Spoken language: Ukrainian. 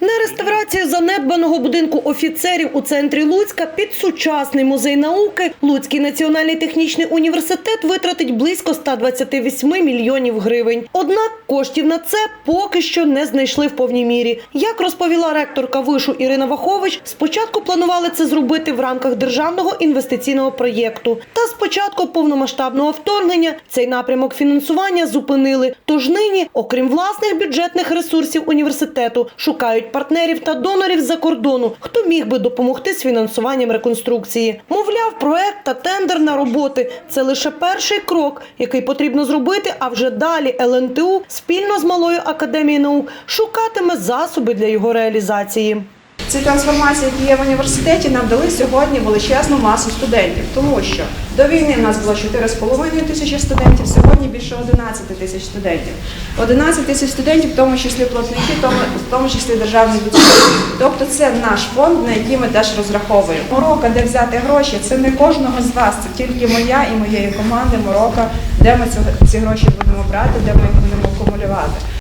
На реставрацію занедбаного будинку офіцерів у центрі Луцька під сучасний музей науки Луцький національний технічний університет витратить близько 128 мільйонів гривень. Однак коштів на це поки що не знайшли в повній мірі. Як розповіла ректорка вишу Ірина Вахович, спочатку планували це зробити в рамках державного інвестиційного проєкту. Та з початку повномасштабного вторгнення цей напрямок фінансування зупинили. Тож нині, окрім власних бюджетних ресурсів університету, шукають партнерів та донорів з-за кордону, хто міг би допомогти з фінансуванням реконструкції. Мовляв, проект та тендер на роботи це лише перший крок, який потрібно зробити. А вже далі ЛНТУ спільно з малою академією наук шукатиме засоби для його реалізації. Ці трансформації, які є в університеті, нам дали сьогодні величезну масу студентів, тому що до війни в нас було 4,5 тисячі студентів, сьогодні більше 11 тисяч студентів. 11 тисяч студентів, в тому числі платники, в тому, числі державний бюджет. Тобто це наш фонд, на який ми теж розраховуємо. Морока, де взяти гроші, це не кожного з вас, це тільки моя і моєї команди Морока, де ми ці гроші будемо брати, де ми їх будемо акумулювати.